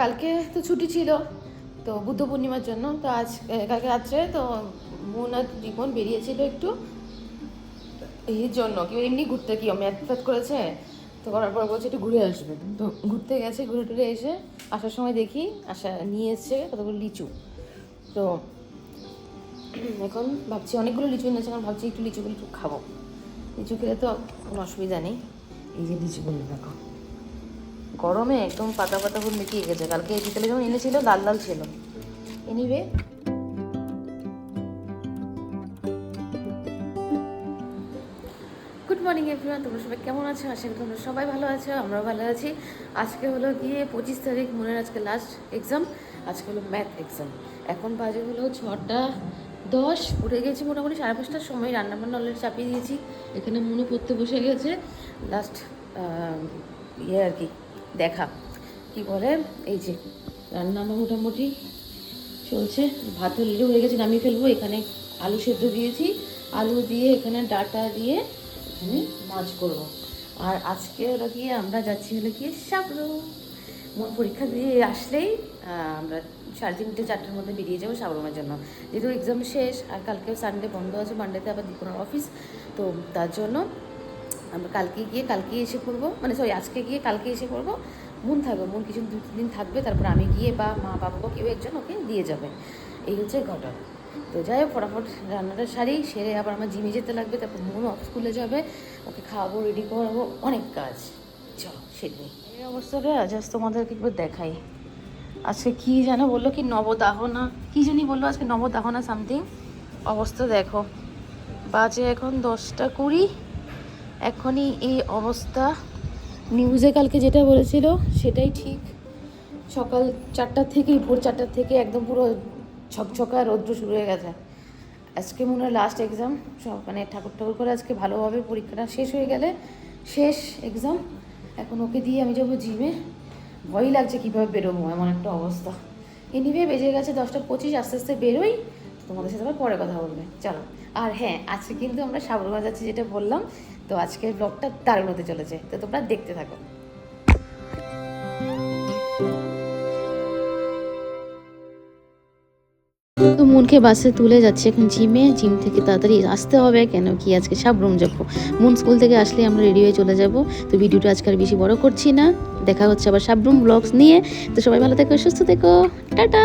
কালকে তো ছুটি ছিল, তো বুদ্ধ পূর্ণিমার জন্য, তো আজ কালকে রাত্রে তো মন আর জীবন বেরিয়েছিল একটু। এই জন্য কি, এমনি ঘুরতে কি ম্যাথ ফ্যাথ করেছে? তো করার পর বলছে একটু ঘুরে আসবে। তো ঘুরতে গেছে, ঘুরে টুরে এসে আসার সময় দেখি, আসা, নিয়ে এসছে কতগুলো লিচু। তো এখন ভাবছি অনেকগুলো লিচু এনেছে, এখন ভাবছি একটু লিচুগুলো একটু খাব। লিচু খেলে তো কোনো অসুবিধা নেই। এই যে লিচুগুলো দেখো। গরমে একদম পাতা পাতা ফুল মিটিয়ে গেছে। কালকে বিকেলে যখন এনেছিল, লাল লাল ছিল। এনিওয়ে গুড মর্নিং এভরিওয়ান তোমরা সবাই কেমন আছো? আশা করি তোমরা সবাই ভালো আছো, আমরাও ভালো আছি। আজকে হলো গিয়ে পঁচিশ তারিখ, মনের আজকে লাস্ট এক্সাম আজকে হলো ম্যাথ এক্সাম এখন বাজে হলো ছটা দশ। উঠে গেছি মোটামুটি সাড়ে পাঁচটার সময়। রান্নাবান্না অলরেডি চাপিয়ে দিয়েছি। এখানে মনে পড়তে বসে গেছে। লাস্ট ইয়ে আর কি দেখা। কি বলে? এই যে রান্না আমার মোটামুটি চলছে। ভাত অলরেডি হয়ে গেছে, নামিয়ে ফেলব। এখানে আলু সেদ্ধ দিয়েছি। আলু দিয়ে এখানে ডাটা দিয়ে এখানে মাছ করব। আর আজকে হলো গিয়ে আমরা যাচ্ছি হলো গিয়ে সাবরু মোট পরীক্ষা দিয়ে আসলেই আমরা সাড়ে তিনটে, চারটের মধ্যে বেরিয়ে যাব সাবরুমের জন্য। যেহেতু এক্সাম শেষ আর কালকে সানডে বন্ধ আছে মানডেতে আবার দীপনের অফিস তো তার জন্য আমরা কালকে গিয়ে, কালকে এসে পড়ব মানে সরি আজকে গিয়ে কালকে এসে পড়ব মন থাকবে, মন কিছু দু তিন দিন থাকবে, তারপর আমি গিয়ে বা মা বাবা কেউ একজন ওকে দিয়ে যাবে। এই হচ্ছে ঘটনা। তো যাই হোক, ফটাফট রান্নাটা সারি, সেরে আবার আমার জিমে যেতে লাগবে, তারপর মন অফ স্কুলে যাবে, ওকে খাওয়াবো রেডি করাবো, অনেক কাজ। চলো সেটাই এই অবস্থাটা জাস্ট তোমাদেরকে একবার দেখাই। আজকে কি যেন বলল কি নবদাহনা, কি জানি বলল আজকে নবদাহনা সামথিং অবস্থা দেখো। বাজে এখন দশটা কুড়ি। এখনই এই অবস্থা। নিউজে কালকে যেটা বলেছিল, সেটাই ঠিক। সকাল চারটার থেকেই, ভোর চারটার থেকে একদম পুরো ছকছকা রৌদ্র শুরু হয়ে গেছে। আজকে মনে হয় লাস্ট এক্সাম সব মানে ঠাকুর ঠাকুর করে আজকে ভালোভাবে পরীক্ষাটা শেষ হয়ে গেলে শেষ এক্সাম এখন ওকে দিয়ে আমি যাব জিমে ভয়ই লাগছে কীভাবে বেরোবো, এমন একটা অবস্থা। এনিভে বেজে গেছে দশটা পঁচিশ, আস্তে আস্তে বেরোই। তোমাদের সাথে আবার পরে কথা বলবে। চলো। আর হ্যাঁ আজকে কিন্তু আমরা সাবরমা যাচ্ছি যেটা বললাম। তো আজকের ব্লগটা দারুণ হতে চলেছে। তো তোমরা দেখতে থাকো। তো মনকে বাসে তুলে যাচ্ছে এখন জিমে। জিম থেকে তাড়াতাড়ি আসতে হবে। কেন কি আজকে সব রুম যাব। মন স্কুল থেকে আসলে আমরা রেডি হয়ে চলে যাব। তো ভিডিওটা আজকে আর বেশি বড় করছি না। দেখা হচ্ছে আবার সাবরুম ব্লগস নিয়ে। তো সবাই ভালো থেকো, সুস্থ থেকো। টাটা!